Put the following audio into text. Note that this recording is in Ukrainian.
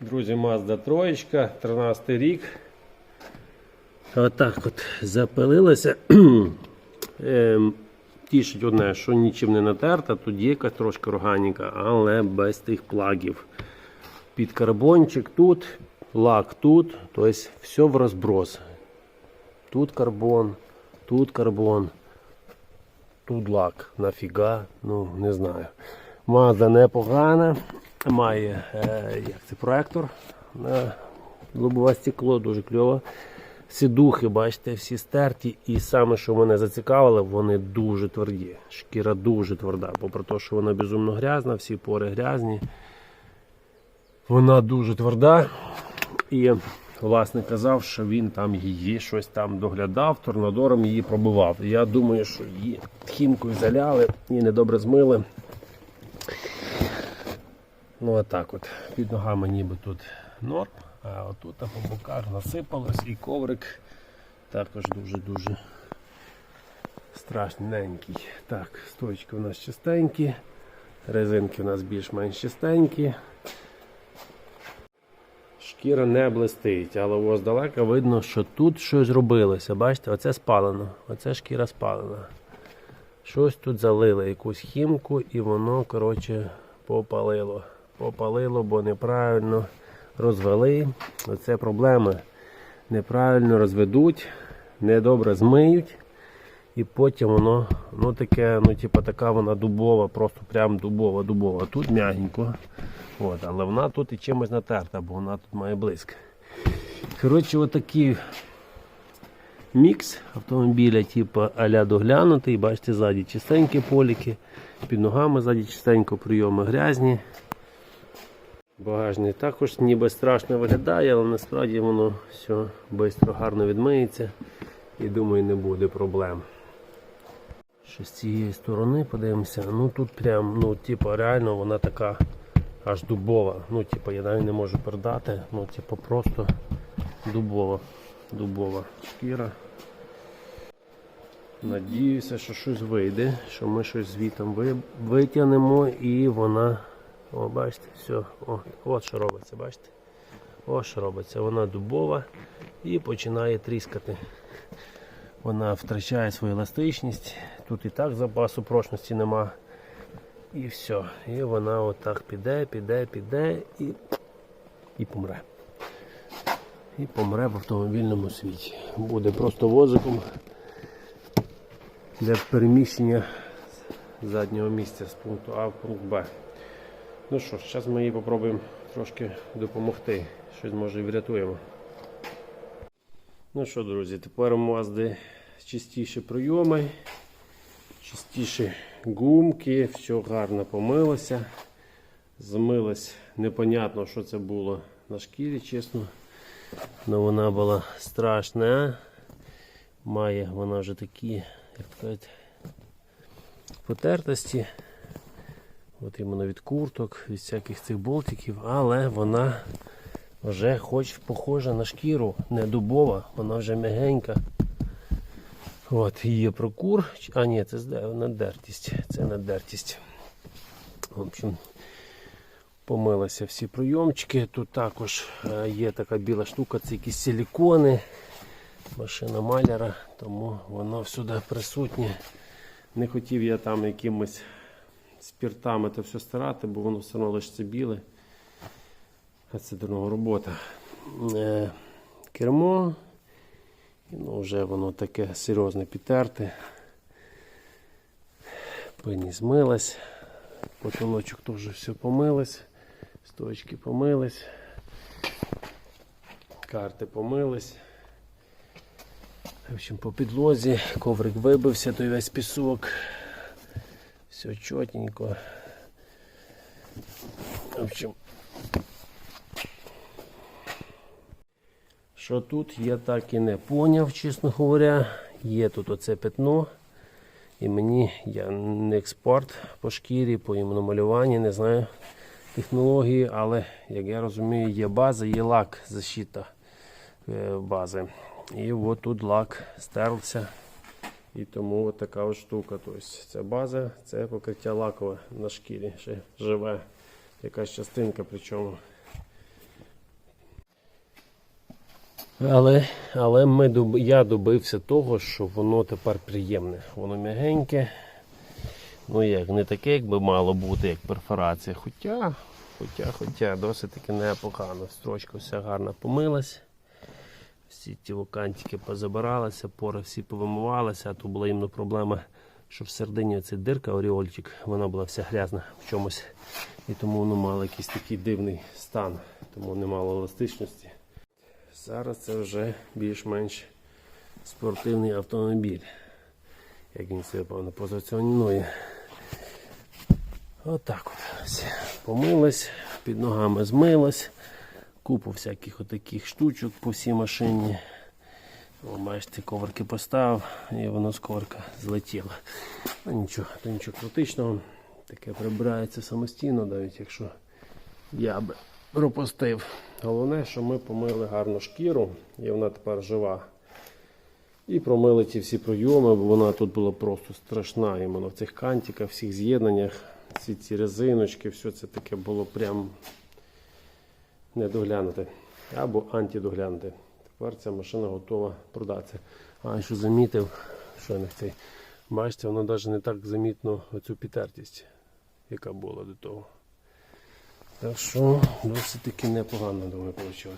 Друзі, Mazda 3, 13 рік. Отак от запилилася. Ем, Тішить одне, що нічим не натерта, тут є якась трошки органіка, але без тих плагів. Під карбончик тут, лак тут, тобто все в розброс. Тут карбон, тут карбон, тут лак. Нафіга, ну не знаю. Мазда непогана, має е, як це, проектор на лобове стекло, дуже кльово. Сідухи, бачите, всі стерті. І саме, що мене зацікавило, вони дуже тверді. Шкіра дуже тверда, попри те, що вона безумно грязна, всі пори грязні. Вона дуже тверда. І власник казав, що він там її щось там доглядав, торнадором її пробивав. Я думаю, що її хімкою заляли і недобре змили. Ну отак от. Під ногами ніби тут норм, а отут по боках насипалось і коврик також дуже-дуже страшненький. Так, стоечки у нас чистенькі, резинки у нас більш-менш чистенькі. Шкіра не блистить, але ось здалека видно, що тут щось робилося. Бачите, оце спалено, оце шкіра спалена. Щось тут залили, якусь хімку, і воно, коротше, попалило. Попалило, бо неправильно розвели. Оце проблема. Неправильно розведуть, недобре змиють. І потім воно, ну таке, ну типу така вона дубова, просто прям дубова, дубова. Тут м'ягенько. От, але вона тут і чимось натерта, бо вона тут має блиск. Коротше, отакий мікс автомобіля, типу а-ля доглянутий. Бачите, ззаді чистенькі поліки, під ногами ззаді чистенько прийоми грязні. Багажник також ніби страшно виглядає, але насправді воно все швидко гарно відмиється і думаю не буде проблем. Що з цієї сторони подивимося, ну тут прям, ну типу реально вона така аж дубова. Ну, типу, я навіть не можу передати, ну типу просто дубова. Дубова шкіра. Надіюся, що щось вийде, що ми щось звітом ви- витягнемо і вона. О, бачите, все, о, от що робиться, бачите? Ось що робиться. Вона дубова і починає тріскати. Вона втрачає свою еластичність. Тут і так запасу прочності нема. І все. І вона отак піде, піде, піде і, і помре. І помре в автомобільному світі. Буде просто возиком для переміщення заднього місця з пункту А в пункт Б. Ну що ж, зараз ми їй попробуємо трошки допомогти. Щось може і врятуємо. Ну що, друзі, тепер у Мазди чистіші прийоми, чистіші гумки, все гарно помилося. Змилось непонятно, що це було на шкірі, чесно. Але вона була страшна. Має вона вже такі, як сказати, потертості. От іменно від курток, від всяких цих болтиків, але вона вже хоч похожа на шкіру, не дубова, вона вже м'ягенька. От, є прокур. А ні, це надертість. Це надертість. В общем, помилися всі прийомчики. Тут також е, є така біла штука, це якісь силікони, машина маляра, тому воно всюди присутнє. Не хотів я там якимось спіртами це все старати, бо воно все одно лише біле. А це дорога робота. Е, кермо. Ну, вже воно таке серйозне підтерте. Пині змилась. Потолочок теж все помилось. Стоечки помились. Карти помились. В общем, по підлозі коврик вибився, той весь пісок. Все чотенько. В общем, що тут я так і не поняв, чесно говоря. Є тут оце пятно. І мені я не експерт по шкірі, по іменно малюванні, не знаю технології, але як я розумію, є база, є лак защита е, бази. І от тут лак стерлився. І тому от така от штука. Тобто це база, це покриття лакове на шкірі, ще живе якась частинка, причому Але, але ми, я добився того, що воно тепер приємне. Воно м'ягеньке. Ну як, не таке, як би мало бути, як перфорація. Хоча, хоча, хоча, досить таки непогано. Строчка вся гарно помилась. Всі ті локантики позабиралися, пори всі повимивалися, а то була іменно проблема, що в середині ця дирка, оріольчик, вона була вся грязна в чомусь. І тому воно мало якийсь такий дивний стан, тому не мало еластичності. Зараз це вже більш-менш спортивний автомобіль. Як він себе певно позиціонує. Отак от. Помилась, під ногами змилась. Купу всяких отаких штучок по всій машині. Бачите, коврики поставив і воно з коврика злетіло. Ну нічого, то нічого критичного. Таке прибирається самостійно, навіть якщо я би пропустив. Головне, що ми помили гарну шкіру, і вона тепер жива. І промили ті всі пройоми, бо вона тут була просто страшна. Іменно в цих кантиках, всіх з'єднаннях, всі ці резиночки, все це таке було прям недоглянуте. Або антидоглянути. Тепер ця машина готова продатися. А що замітив, що не цей. Бачите, воно навіть не так замітно оцю підтертість, яка була до того. Так що досить таки непогано, думаю, вийшло.